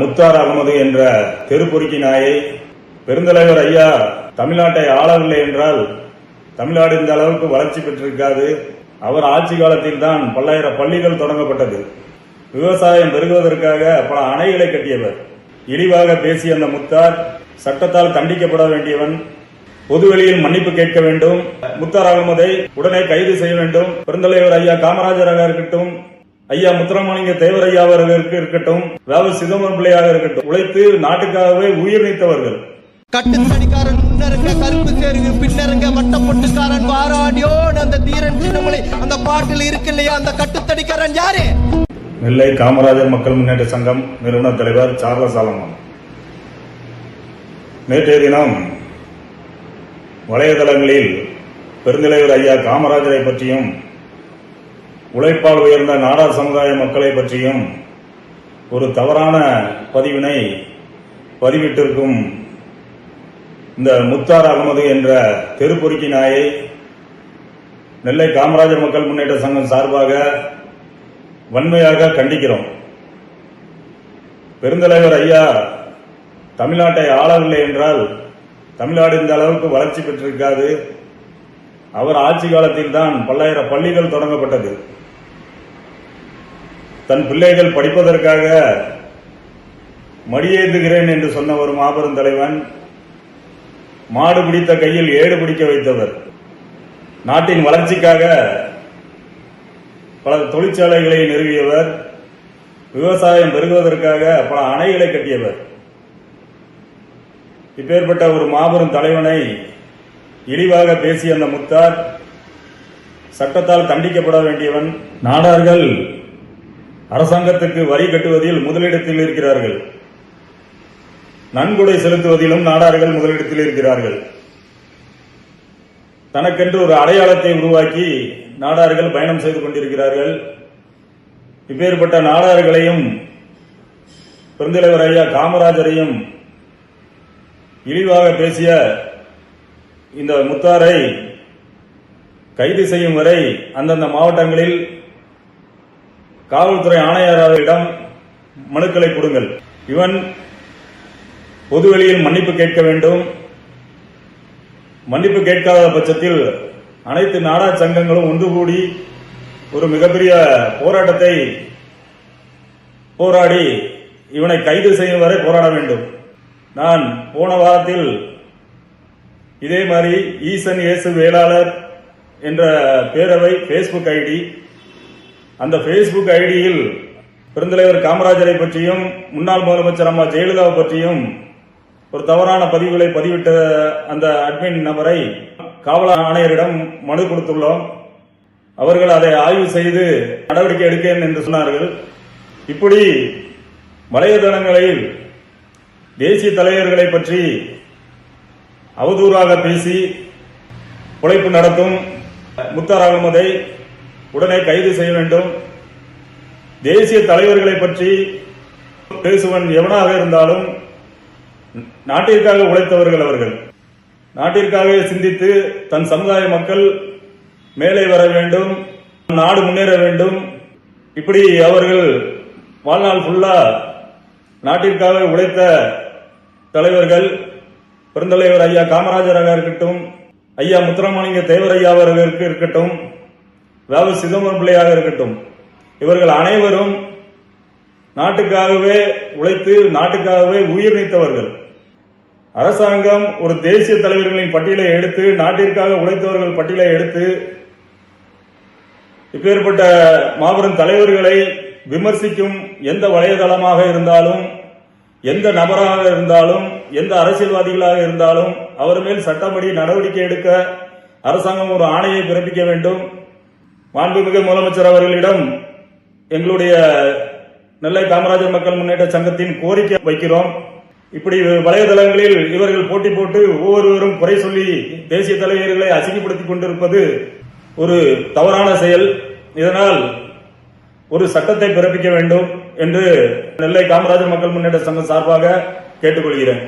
முத்தார் அகமது என்ற தெருப்பொறுக்கி நாயை பெருந்தலைவர் ஐயா தமிழ்நாட்டை ஆளவில்லை என்றால் தமிழ்நாடு இந்த அளவுக்கு வளர்ச்சி பெற்றிருக்காது. அவர் ஆட்சி காலத்தில் தான் பல்லாயிரம் பள்ளிகள் தொடங்கப்பட்டது. விவசாயம் பெருகுவதற்காக பல அணைகளை கட்டியவர். இழிவாக பேசிய அந்த முத்தார் சட்டத்தால் தண்டிக்கப்பட வேண்டியவன். பொதுவெளியில் மன்னிப்பு கேட்க வேண்டும். முத்தார் அகமதை உடனே கைது செய்ய வேண்டும். பெருந்தலைவர் ஐயா காமராஜராக இருக்கட்டும். ஐயா முத்துராமலிங்க தேவர் ஐயா அவர்களுக்கு இருக்கட்டும் வேவு சிதம்பரம் பிள்ளையாக இருக்கட்டும் உழைத்து நாட்டுக்காகவே உயிர் நீத்தவர்கள் கட்டுத்தடிக்காரன் முன்னருங்க கருப்பு சேருங்க பின்னருங்க வட்டப்பொட்டுக்காரன் வாராடியோடு அந்த தீரன் சின்னமலை. அந்த பாட்டில் இருக்கு இல்லையா? அந்த கட்டுத்தடிக்காரன் யாரு? நெல்லை காமராஜர் மக்கள் முன்னேற்ற சங்கம் நிறுவன தலைவர் சார்லஸ் ஆலமன் நேற்றைய தினம் வலைதளங்களில் பெருந்தலைவர் ஐயா காமராஜரை பற்றியும் உழைப்பால் உயர்ந்த நாடார் சமுதாய மக்களை பற்றியும் ஒரு தவறான பதிவினை பதிவிட்டிருக்கும் இந்த முத்தார் அகமது என்ற தெருப்பொறுக்கி நாயை நெல்லை காமராஜர் மக்கள் முன்னேற்ற சங்கம் சார்பாக வன்மையாக கண்டிக்கிறோம். பெருந்தலைவர் ஐயா தமிழ்நாட்டை ஆளவில்லை என்றால் தமிழ்நாடு இந்த அளவுக்கு வளர்ச்சி பெற்றிருக்காது. அவர் ஆட்சி காலத்தில் தான் பல்லாயிரம் பள்ளிகள் தொடங்கப்பட்டது. தன் பிள்ளைகள் படிப்பதற்காக மடியேற்றுகிறேன் என்று சொன்ன ஒரு மாபெரும் தலைவன் மாடு பிடித்த கையில் ஏடு பிடிக்க வைத்தவர். நாட்டின் வளர்ச்சிக்காக பல தொழிற்சாலைகளை நிறுவியவர். விவசாயம் பெருகுவதற்காக பல அணைகளை கட்டியவர். இப்பேற்பட்ட ஒரு மாபெரும் தலைவனை இழிவாக பேசிய அந்த முத்தார் சட்டத்தால் தண்டிக்கப்பட வேண்டியவன். நாடார்கள் அரசாங்கத்துக்கு வரி கட்டுவதில் முதலிடத்தில் இருக்கிறார்கள். நன்கொடை செலுத்துவதிலும் நாடார்கள் முதலிடத்தில் இருக்கிறார்கள். தனக்கென்று ஒரு அடையாளத்தை உருவாக்கி நாடார்கள் பயணம் செய்து கொண்டிருக்கிறார்கள். இப்பேற்பட்ட நாடார்களையும் பெருந்தலைவர் ஐயா காமராஜரையும் இழிவாக பேசிய இந்த முத்தாரை கைது செய்யும் வரை அந்தந்த மாவட்டங்களில் காவல்துறை ஆணையரிடம் மனுக்களை கொடுங்கள். இவன் பொதுவெளியில் மன்னிப்பு கேட்க வேண்டும். மன்னிப்பு கேட்காத பட்சத்தில் அனைத்து நாடா சங்கங்களும் ஒன்று கூடி ஒரு மிகப்பெரிய போராட்டத்தை போராடி இவனை கைது செய்யும் வரை போராட வேண்டும். நான் போன வாரத்தில் இதே மாதிரி ஈசன் இயேசு வேளாளர் என்ற பேரவை ஃபேஸ்புக் ஐடி அந்த ஃபேஸ்புக் ஐடியில் பெருந்தலைவர் காமராஜரை பற்றியும் முன்னாள் முதலமைச்சர் அம்மா ஜெயலலிதாவை பற்றியும் ஒரு தவறான பதிவுகளை பதிவிட்ட அந்த அட்மின் நபரை காவல் ஆணையரிடம் மனு கொடுத்துள்ளோம். அவர்கள் அதை ஆய்வு செய்து நடவடிக்கை எடுக்கேன் என்று சொன்னார்கள். இப்படி வலைதளங்களில் தேசிய தலைவர்களை பற்றி அவதூறாக பேசி உழைப்பு நடத்தும் முத்தார் அகமதை உடனே கைது செய்ய வேண்டும். தேசிய தலைவர்களை பற்றி பேசுவன் எவனாக இருந்தாலும் நாட்டிற்காக உழைத்தவர்கள் அவர்கள். நாட்டிற்காக சிந்தித்து தன் சமுதாய மக்கள் மேலே வர வேண்டும் நாடு முன்னேற வேண்டும். இப்படி அவர்கள் வாழ்நாள் ஃபுல்லா நாட்டிற்காக உழைத்த தலைவர்கள் பெருந்தலைவர் ஐயா காமராஜராக இருக்கட்டும் ஐயா முத்துராமலிங்க தேவர் ஐயா அவர்களுக்கு இருக்கட்டும் அதாவது சிதம்பரம் பிள்ளையாக இருக்கட்டும். இவர்கள் அனைவரும் நாட்டுக்காகவே உழைத்து நாட்டுக்காகவே உயிர் நீத்தவர்கள் அரசாங்கம் ஒரு தேசிய தலைவர்களின் பட்டியலை எடுத்து நாட்டிற்காக உழைத்தவர்கள் பட்டியலை எடுத்து இப்பேற்பட்ட மாபெரும் தலைவர்களை விமர்சிக்கும் எந்த வலைதளமாக இருந்தாலும் எந்த நபராக இருந்தாலும் எந்த அரசியல்வாதிகளாக இருந்தாலும் அவர் மேல் சட்டப்படி நடவடிக்கை எடுக்க அரசாங்கம் ஒரு ஆணையை பிறப்பிக்க வேண்டும். மாண்புமிகு முதலமைச்சர் அவர்களிடம் எங்களுடைய நெல்லை காமராஜர் மக்கள் முன்னேற்ற சங்கத்தின் கோரிக்கை வைக்கிறோம். இப்படி வலைதளங்களில் இவர்கள் போட்டி போட்டு ஒவ்வொருவரும் குறை சொல்லி தேசிய தலைவர்களை அசிங்கப்படுத்திக் கொண்டிருப்பது ஒரு தவறான செயல். இதனால் ஒரு சட்டத்தை பிறப்பிக்க வேண்டும் என்று நெல்லை காமராஜர் மக்கள் முன்னேற்ற சங்கம் சார்பாக கேட்டுக்கொள்கிறேன்.